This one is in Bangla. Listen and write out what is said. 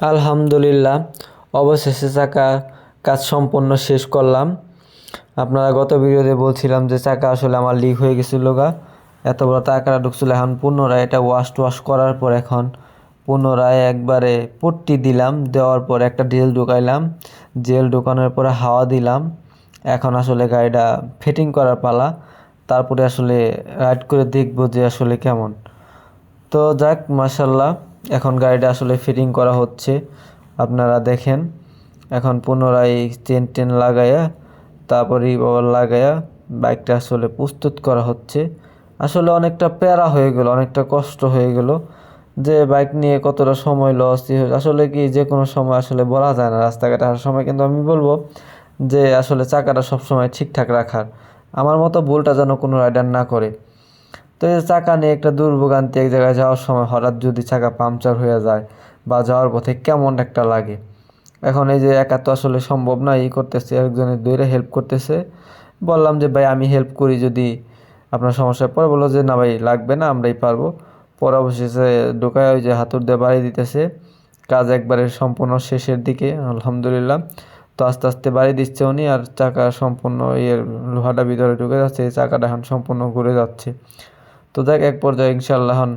আলহামদুলিল্লাহ, অবশেষে চাকা কাজ সম্পন্ন শেষ করলাম। আপনারা গত ভিডিওতে বলছিলাম যে চাকা আসলে আমার লিক হয়ে গেছিল গা। এত বড় টাকাটা ঢুকছিল এখন পুনরায় এটা ওয়াশ টোয়াশ করার পর এখন পুনরায় একবারে পট্টি দিলাম, দেওয়ার পর একটা জেল ঢুকাইলাম। জেল ঢুকানোর পরে হাওয়া দিলাম। এখন আসলে গাড়িটা ফিটিং করার পালা। তারপরে আসলে রাইড করে দেখব যে আসলে কেমন। তো যাক মাসাল্লাহ এখন গাড়িটা আসলে ফিটিং করা হচ্ছে। আপনারা দেখেন, এখন পুনরায় চেন টেন লাগাইয়া তারপর রিবল লাগাইয়া বাইকটা আসলে প্রস্তুত করা হচ্ছে। আসলে অনেকটা প্যারা হয়ে গেল, অনেকটা কষ্ট হয়ে গেল যে বাইক নিয়ে কতটা সময় লস আসলে কি যে কোনো সময় আসলে বলা যায় না, রাস্তাঘাটে আসার সময়। কিন্তু আমি বলব যে আসলে চাকাটা সবসময় ঠিকঠাক রাখার। আমার মতো ভুলটা যেন কোনো রাইডার না করে। তো এই চাকা নিয়ে একটা দুর্ভোগান্তি এক জায়গায় যাওয়ার সময় হঠাৎ যদি চাকা পাংচার হয়ে যায় বা যাওয়ার পথে কেমন একটা লাগে। এখন এই যে একা তো আসলে সম্ভব না, ই করতেছে একজনের দূরে হেল্প করতেছে। বললাম যে, ভাই, আমি হেল্প করি যদি আপনার সমস্যায় পরে বলল যে, না ভাই, লাগবে না, আমরাই পারব। পরে অবশেষে ঢোকায় ওই যে হাতুর দিয়ে বাড়ি দিতেছে। কাজ একবারে সম্পূর্ণ শেষের দিকে, আলহামদুলিল্লাহ। তো আস্তে আস্তে বাড়ি দিচ্ছে উনি আর চাকা সম্পূর্ণ ইয়ের লোহাটা ভিতরে ঢুকে যাচ্ছে, এই চাকাটা এখন সম্পূর্ণ ঘুরে যাচ্ছে। তো দেখ এক পর্যায়ে ইনশাল্লাহ এখন